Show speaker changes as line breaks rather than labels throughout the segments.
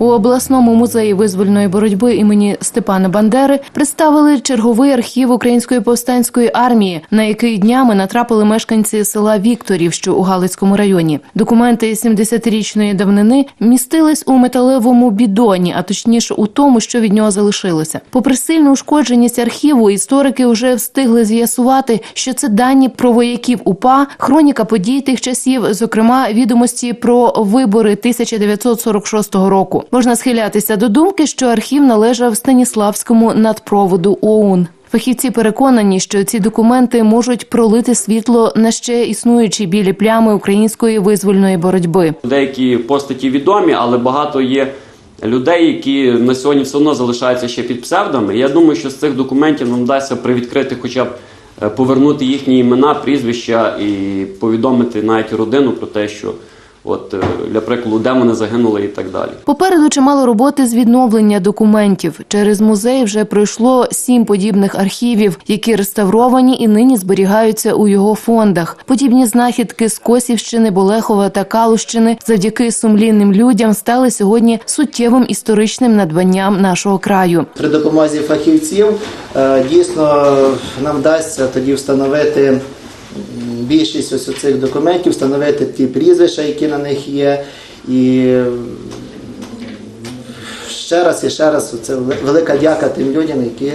У обласному музеї визвольної боротьби імені Степана Бандери представили черговий архів Української повстанської армії, на який днями натрапили мешканці села Вікторів, що у Галицькому районі. Документи 70-річної давнини містились у металевому бідоні, а точніше у тому, що від нього залишилося. Попри сильну ушкодженість архіву, історики вже встигли з'ясувати, що це дані про вояків УПА, хроніка подій тих часів, зокрема відомості про вибори 1946 року. Можна схилятися до думки, що архів належав Станіславському надпроводу ОУН. Фахівці переконані, що ці документи можуть пролити світло на ще існуючі білі плями української визвольної боротьби.
Деякі постаті відомі, але багато є людей, які на сьогодні все одно залишаються ще під псевдами. Я думаю, що з цих документів нам вдасться привідкрити, хоча б е, повернути їхні імена, прізвища і повідомити навіть родину про те, що от е, для прикладу, де вони загинули і так далі.
Попереду чимало роботи з відновлення документів. Через музей вже пройшло сім подібних архівів, які реставровані і нині зберігаються у його фондах. Подібні знахідки з Косівщини, Болехова та Калущини завдяки сумлінним людям стали сьогодні суттєвим історичним надбанням нашого краю.
При допомозі фахівців е, дійсно нам вдасться тоді встановити більшість ось цих документів, встановити ті прізвища, які на них є. І ще раз і ще раз це велика дяка тим людям, які,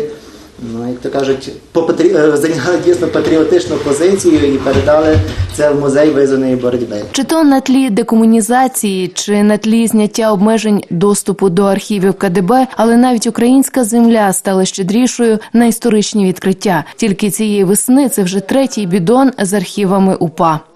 ну, як то кажуть, е, зайняли дійсно патріотичну позицію і передали це в музей визваної боротьби.
Чи то на тлі декомунізації, чи на тлі зняття обмежень доступу до архівів КДБ, але навіть українська земля стала щедрішою на історичні відкриття. Тільки цієї весни це вже третій бідон з архівами УПА.